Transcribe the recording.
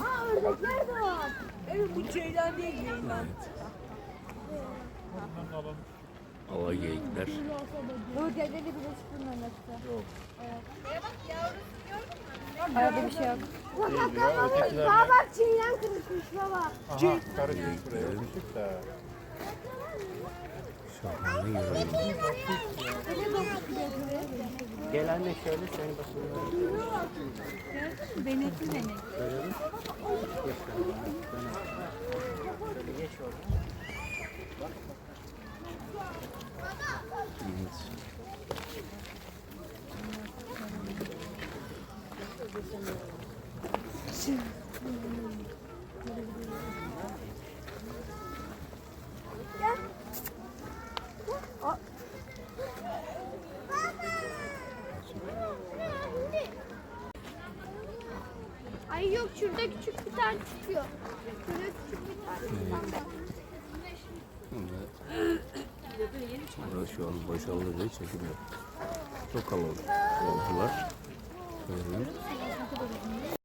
Aa ördekler de var. Evet bu ceylan değil ceylan. Hava geyikler. Ördekleri bile bunların hepsi. Yok. Arada bir şey yok. Bak bak bak bak çiğnen kırışmış baba. Aha karışmış buraya. Işık da. Şahane görünüyor. Gel anne şöyle seni bakıyorum. Benekli benek. Şöyle geç oradan. Evet. Ay yok şurada küçük bir tane çıkıyor. Şurada küçük bir tane. Burası şu an boşaldı diye çekiliyor. Çok kalabalık oldular. Şöyle.